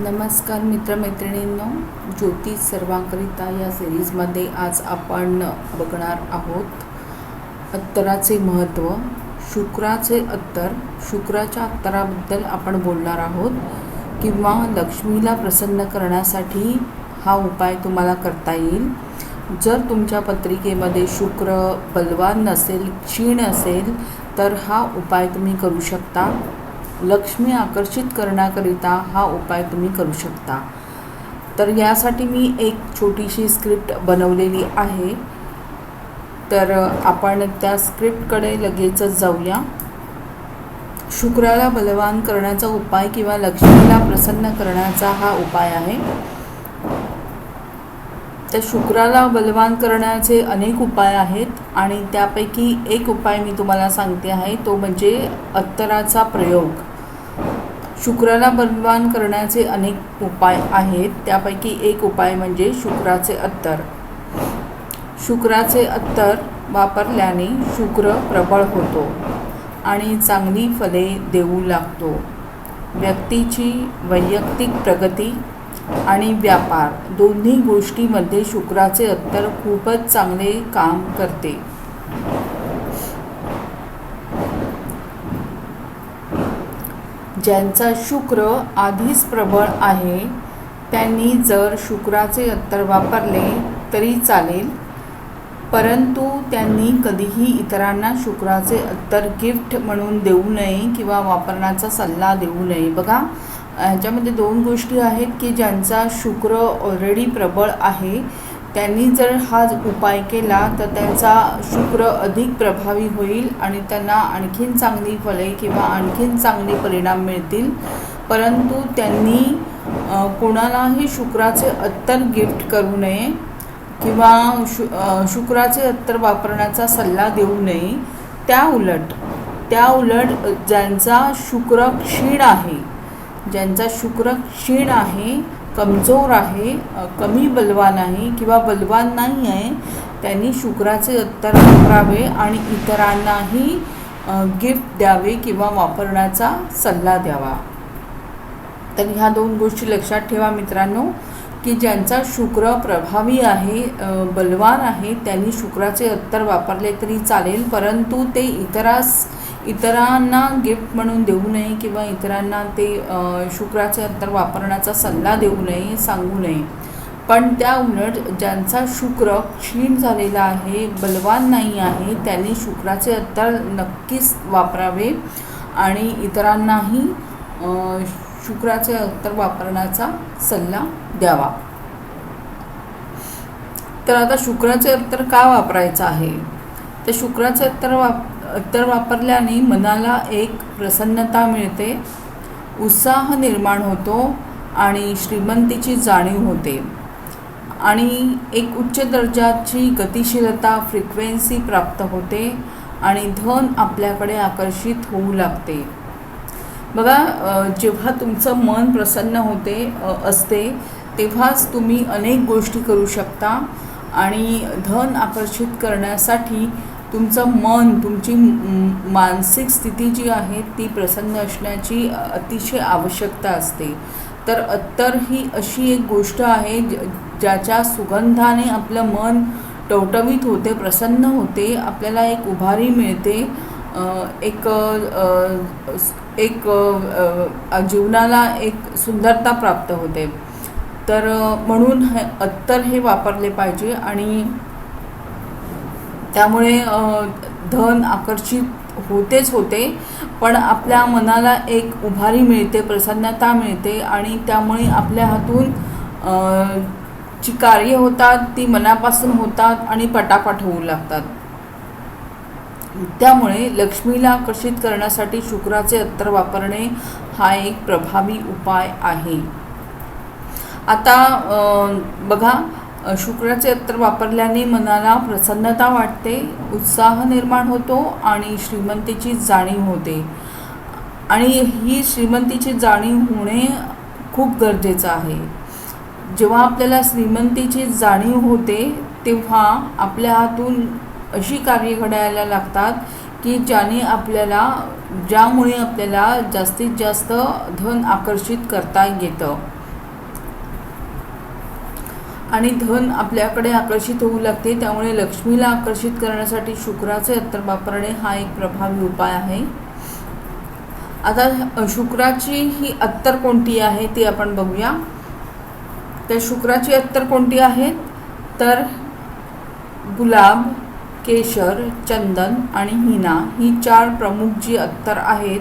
नमस्कार मित्रमैत्रिणींनो ज्योतिष सर्वांकरिता या सिरीजमध्ये आज आपण बघणार आहोत अत्तराचे महत्त्व शुक्राचे अत्तर शुक्राच्या अत्तराबद्दल आपण बोलणार आहोत किंवा लक्ष्मीला प्रसन्न करण्यासाठी हा उपाय तुम्हाला करता येईल. जर तुमच्या पत्रिकेमध्ये शुक्र बलवान नसेल क्षीण असेल तर हा उपाय तुम्ही करू शकता. लक्ष्मी आकर्षित करण्याकरिता हा उपाय तुम्ही करू शकता. तर यासाठी मी एक छोटीशी स्क्रिप्ट बनवलेली आहे. तर आपण त्या स्क्रिप्टकडे लगेचच जाऊया. शुक्राला बलवान करण्याचा उपाय किंवा लक्ष्मीला प्रसन्न करण्याचा हा उपाय आहे. तर शुक्राला बलवान करण्याचे अनेक उपाय आहेत आणि त्यापैकी एक उपाय मी तुम्हाला सांगते आहे. तो म्हणजे अत्तराचा प्रयोग. शुक्राला बलवान करण्याचे अनेक उपाय आहेत. त्यापैकी एक उपाय म्हणजे शुक्राचे अत्तर. शुक्राचे अत्तर वापरल्याने शुक्र प्रबळ होतो आणि चांगली फले देऊ लागतो. व्यक्तीची वैयक्तिक प्रगती आणि व्यापार दोन्ही गोष्टीमध्ये शुक्राचे अत्तर खूपच चांगले काम करते. ज्यांचा शुक्र आधीच प्रबळ आहे त्यांनी जर शुक्राचे अत्तर वापरले तरी चालेल. परंतु त्यांनी कधीही इतरांना शुक्राचे अत्तर गिफ्ट म्हणून देऊ नये किंवा वापरण्याचा सल्ला देऊ नये. बघा ह्याच्यामध्ये दोन गोष्टी आहेत की ज्यांचा शुक्र ऑलरेडी प्रबळ आहे त्यांनी जर हा उपाय केला तर त्यांचा शुक्र अधिक प्रभावी होईल आणि त्यांना आणखीन चांगली फले किंवा आणखीन चांगले परिणाम मिळतील. परंतु त्यांनी कोणालाही शुक्राचे अत्तर गिफ्ट करू नये किंवा शु शुक्राचे अत्तर वापरण्याचा सल्ला देऊ नये. त्या उलट त्या उलट ज्यांचा शुक्र क्षीण आहे ज्यांचा शुक्र क्षीण आहे कमजोर आहे कमी बलवान आहे किंवा बलवान नाही आहे त्यांनी शुक्राचे अत्तर वापरावे आणि इतरांनाही गिफ्ट द्यावे किंवा वापरण्याचा सल्ला द्यावा. तर ह्या दोन गोष्टी लक्षात ठेवा मित्रांनो की ज्यांचा शुक्र प्रभावी आहे बलवान आहे त्यांनी शुक्राचे अत्तर वापरले तरी चालेल परंतु ते इतरास इतरांना गिफ्ट म्हणून देऊ नये किंवा इतरांना ते शुक्राचे अंतर वापरण्याचा सल्ला देऊ नये सांगू नये. पण त्या उलट ज्यांचा शुक्र क्षीण झालेला आहे बलवान नाही आहे त्यांनी शुक्राचे अत्तर नक्कीच वापरावे आणि इतरांनाही शुक्राचे अत्तर वापरण्याचा सल्ला द्यावा. तर आता शुक्राचे अत्तर का वापरायचं आहे? तर शुक्राचे अत्तर वाप अत्तर वापरल्याने मनाला एक प्रसन्नता मिळते उत्साह निर्माण होतो आणि श्रीमंतीची जाणीव होते. आणि एक उच्च दर्जाची गतिशीलता फ्रिक्वेन्सी प्राप्त होते आणि धन आपल्याकडे आकर्षित होऊ लागते. बघा जेव्हा तुमचं मन प्रसन्न होते असते तेव्हाच तुम्ही अनेक गोष्टी करू शकता आणि धन आकर्षित करण्यासाठी तुमचं मन तुमची मानसिक स्थिती जी आहे ती प्रसन्न असण्याची अतिशय आवश्यकता असते. तर अत्तर ही अशी एक गोष्ट आहे ज्याच्या सुगंधाने आपलं मन टवटवीत होते प्रसन्न होते आपल्याला एक उभारी मिळते एक एक जीवनाला एक सुंदरता प्राप्त होते. तर म्हणून हे अत्तर हे वापरले पाहिजे आणि त्यामुळे धन आकर्षित होतेच होते पण आपल्या मनाला एक उभारी मिळते प्रसन्नता मिळते आणि त्यामुळे आपल्या हातून जी कार्य होतात ती मनापासून होतात आणि पटापट होऊ लागतात. त्यामुळे लक्ष्मीला आकर्षित करण्यासाठी शुक्राचे अत्तर वापरणे हा एक प्रभावी उपाय आहे. आता बघा शुक्राचे अत्र वापरल्याने मनाला प्रसन्नता वाटते उत्साह निर्माण होतो आणि श्रीमंतीची जाणीव होते. आणि ही श्रीमंतीची जाणीव होणे खूप गरजेचं आहे. जेव्हा आपल्याला श्रीमंतीची जाणीव होते तेव्हा आपल्या हातून अशी कार्य घडायला लागतात की ज्याने आपल्याला ज्यामुळे आपल्याला जास्तीत जास्त धन आकर्षित करता येतं. आणि धन आपल्याकडे आकर्षित होऊ लागते त्यामुळे लक्ष्मीला आकर्षित करण्यासाठी शुक्राचे अत्तर वापरणे हा एक प्रभावी उपाय आहे. आता शुक्राची ही अत्तर कोणती आहे ती आपण बघूया. तर शुक्राची अत्तर कोणती आहेत तर गुलाब केशर चंदन आणि हिना ही चार प्रमुख जी अत्तर आहेत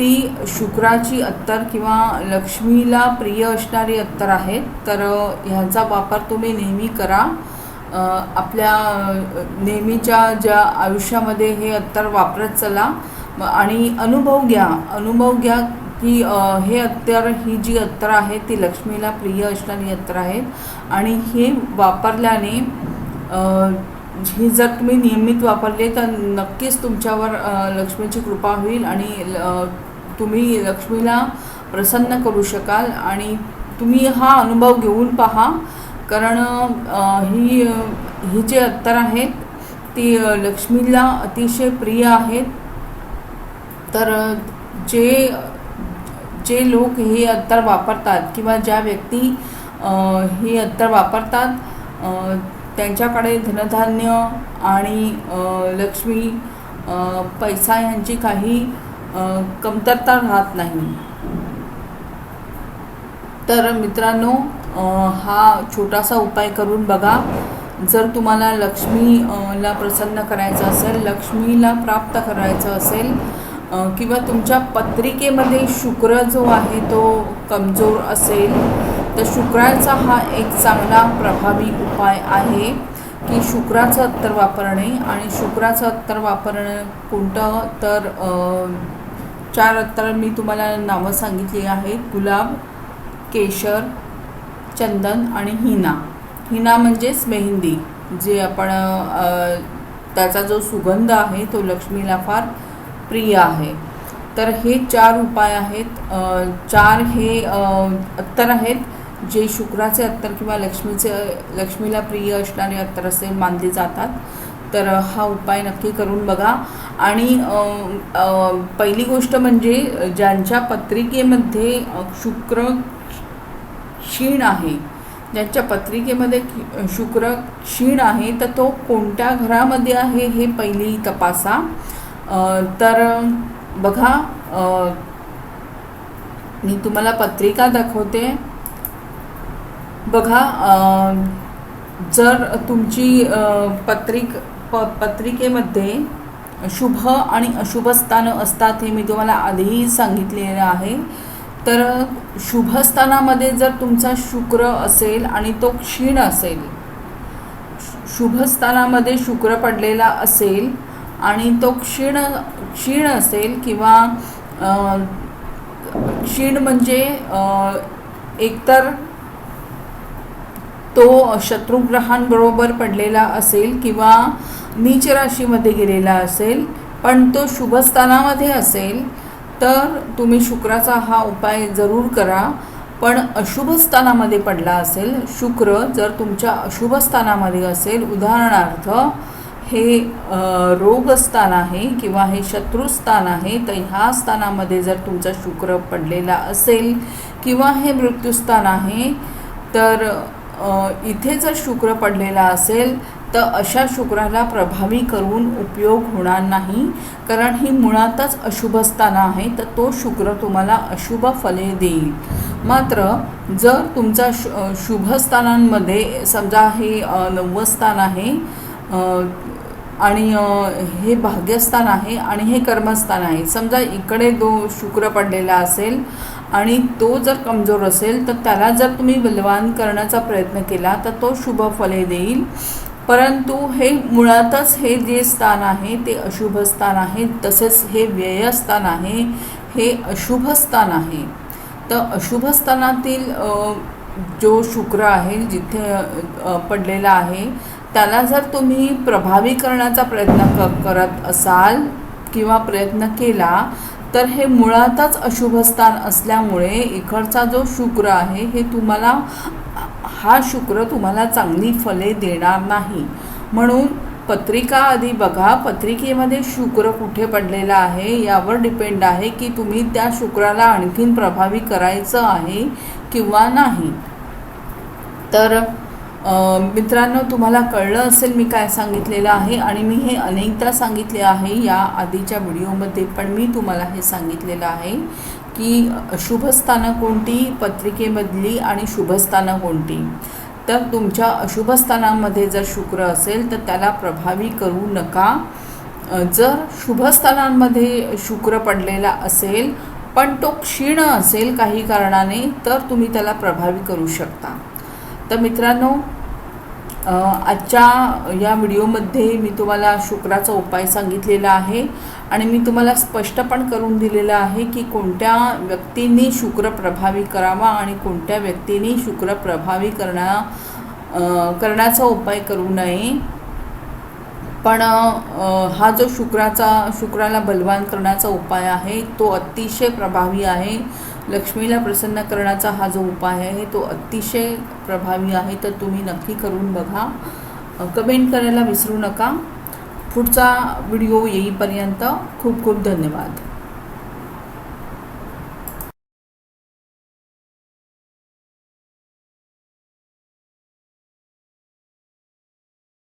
ती शुक्राची अत्तर किंवा लक्ष्मीला प्रिय असणारी अत्तर आहेत तर ह्यांचा वापर तुम्ही नेहमी करा. आपल्या नेहमीच्या ज्या आयुष्यामध्ये हे अत्तर वापरत चला. आणि अनुभव घ्या. अनुभव घ्या की हे अत्तर ही जी अत्तर आहे ती लक्ष्मीला प्रिय असणारी अत्तर आहेत आणि हे वापरल्याने ही जर तुम्ही नियमित वापरले तर नक्कीच तुमच्यावर लक्ष्मीची कृपा होईल आणि तुम्ही लक्ष्मीला प्रसन्न करू शकाल आणि तुम्ही हा अनुभव घेऊन पहा. कारण ही ही जे अत्तर आहेत ती लक्ष्मीला अतिशय प्रिय आहेत. तर जे जे लोक हे अत्तर वापरतात किंवा ज्या व्यक्ती हे अत्तर वापरतात त्यांच्याकडे धनधान्य आणि लक्ष्मी पैसा यांची काही कमतरता राहत नाही. तर मित्रांनो हा छोटासा उपाय करून बघा. जर तुम्हाला लक्ष्मीला प्रसन्न करायचं असेल लक्ष्मीला प्राप्त करायचं असेल किंवा तुमच्या पत्रिकेमध्ये शुक्र जो आहे तो कमजोर असेल तर शुक्राचा हा एक चांगला प्रभावी उपाय आहे की शुक्राचं अत्तर वापरणे. आणि शुक्राचं अत्तर वापरणं कोणतं? तर चार अत्तर मी तुम्हाला नावं सांगितली आहेत. गुलाब केशर चंदन आणि हिना. हिना म्हणजेच मेहंदी जे आपण त्याचा जो सुगंध आहे तो लक्ष्मीला फार प्रिय आहे. तर हे चार उपाय आहेत. चार हे अत्तर आहेत. जे शुक्राचे अत्तर किंवा लक्ष्मीचे लक्ष्मीला प्रिय असणारे अत्तर असे मानले जातात. तर हा उपाय नक्की करून बघा. आणि पहिली गोष्ट म्हणजे ज्यांच्या पत्रिकेमध्ये शुक्र क्षीण आहे ज्यांच्या पत्रिकेमध्ये शुक्र क्षीण आहे तर तो कोणत्या घरामध्ये आहे हे पहिली तपासा. तर बघा मी तुम्हाला पत्रिका दाखवते. बघा जर तुमची पत्रिक प पत्रिकेमध्ये शुभ आणि अशुभ स्थानं असतात हे मी तुम्हाला आधीही सांगितलेलं आहे. तर शुभस्थानामध्ये जर तुमचा शुक्र असेल आणि तो क्षीण असेल शुभस्थानामध्ये शुक्र पडलेला असेल आणि तो क्षीण क्षीण असेल किंवा क्षीण म्हणजे एकतर तो शत्रुग्रहांबरोबर पडलेला असेल किंवा नीच राशीमध्ये गेलेला असेल पण तो शुभस्थानामध्ये असेल तर तुम्ही शुक्राचा हा उपाय जरूर करा. पण अशुभ स्थानामध्ये पडला असेल शुक्र जर तुमच्या अशुभ स्थानामध्ये असेल उदाहरणार्थ हे रोगस्थान आहे किंवा हे शत्रुस्थान आहे तर ह्या स्थानामध्ये जर तुमचा शुक्र पडलेला असेल किंवा हे मृत्यूस्थान आहे तर इथे जर शुक्र पडलेला असेल तर अशा शुक्राला प्रभावी करून उपयोग होणार नाही. कारण ही मुळातच अशुभ स्थान आहे तर तो शुक्र तुम्हाला अशुभ फले देईल. मात्र जर तुमचा शु शुभस्थानांमध्ये समजा हे नव्वद स्थान आहे आणि हे भाग्यस्थान आहे आणि हे कर्मस्थान आहे. समजा इकडे दो शुक्र पडलेला असेल आणि तो जर कमजोर असेल तर त्याला जर तुम्ही बलवान करण्याचा प्रयत्न केला तर तो शुभ फले देईल. परंतु हे मुळातच हे जे स्थान आहे ते अशुभ स्थान आहे तसेच हे व्ययस्थान आहे हे अशुभ स्थान आहे. तर अशुभ स्थानातील जो शुक्र आहे जिथे पडलेला आहे त्याला जर तुम्ही प्रभावी करण्याचा प्रयत्न क करत असाल किंवा प्रयत्न केला तर हे मुळातच अशुभ स्थान असल्यामुळे इकडचा जो शुक्र आहे हे तुम्हाला हा शुक्र तुम्हाला चांगली फले देणार नाही. म्हणून पत्रिका आधी बघा. पत्रिकेमध्ये शुक्र कुठे पडलेला आहे यावर डिपेंड आहे की तुम्ही त्या शुक्राला आणखीन प्रभावी करायचं आहे किंवा नाही. तर मित्रांनो तुम्हाला कळलं असेल मी काय सांगितलेलं आहे आणि मी हे अनेकदा सांगितले आहे या आधीच्या व्हिडिओमध्ये पण मी तुम्हाला हे सांगितलेलं आहे. की अशुभस्थानं कोणती पत्रिकेमधली आणि शुभस्थानं कोणती? तर तुमच्या अशुभ स्थानांमध्ये जर शुक्र असेल तर त्याला प्रभावी करू नका. जर शुभस्थानांमध्ये शुक्र पडलेला असेल पण तो क्षीण असेल काही कारणाने तर तुम्ही त्याला प्रभावी करू शकता. तर मित्रांनो आजच्या या व्हिडिओमध्ये मी तुम्हाला शुक्राचा उपाय सांगितलेला आहे आणि मी तुम्हाला स्पष्ट पण करून दिलेलं आहे की कोणत्या व्यक्तींनी शुक्र प्रभावी करावा आणि कोणत्या व्यक्तींनी शुक्र प्रभावी करण्या करण्याचा उपाय करू नये. पण हा जो शुक्राचा शुक्राला बलवान करण्याचा उपाय आहे तो अतिशय प्रभावी आहे. लक्ष्मीला प्रसन्न करण्याचा हा जो उपाय आहे तो अतिशय प्रभावी आहे तर तुम्ही नक्की करून बघा. कमेंट करायला विसरू नका. पुढचा व्हिडिओ येईपर्यंत खूप खूप धन्यवाद.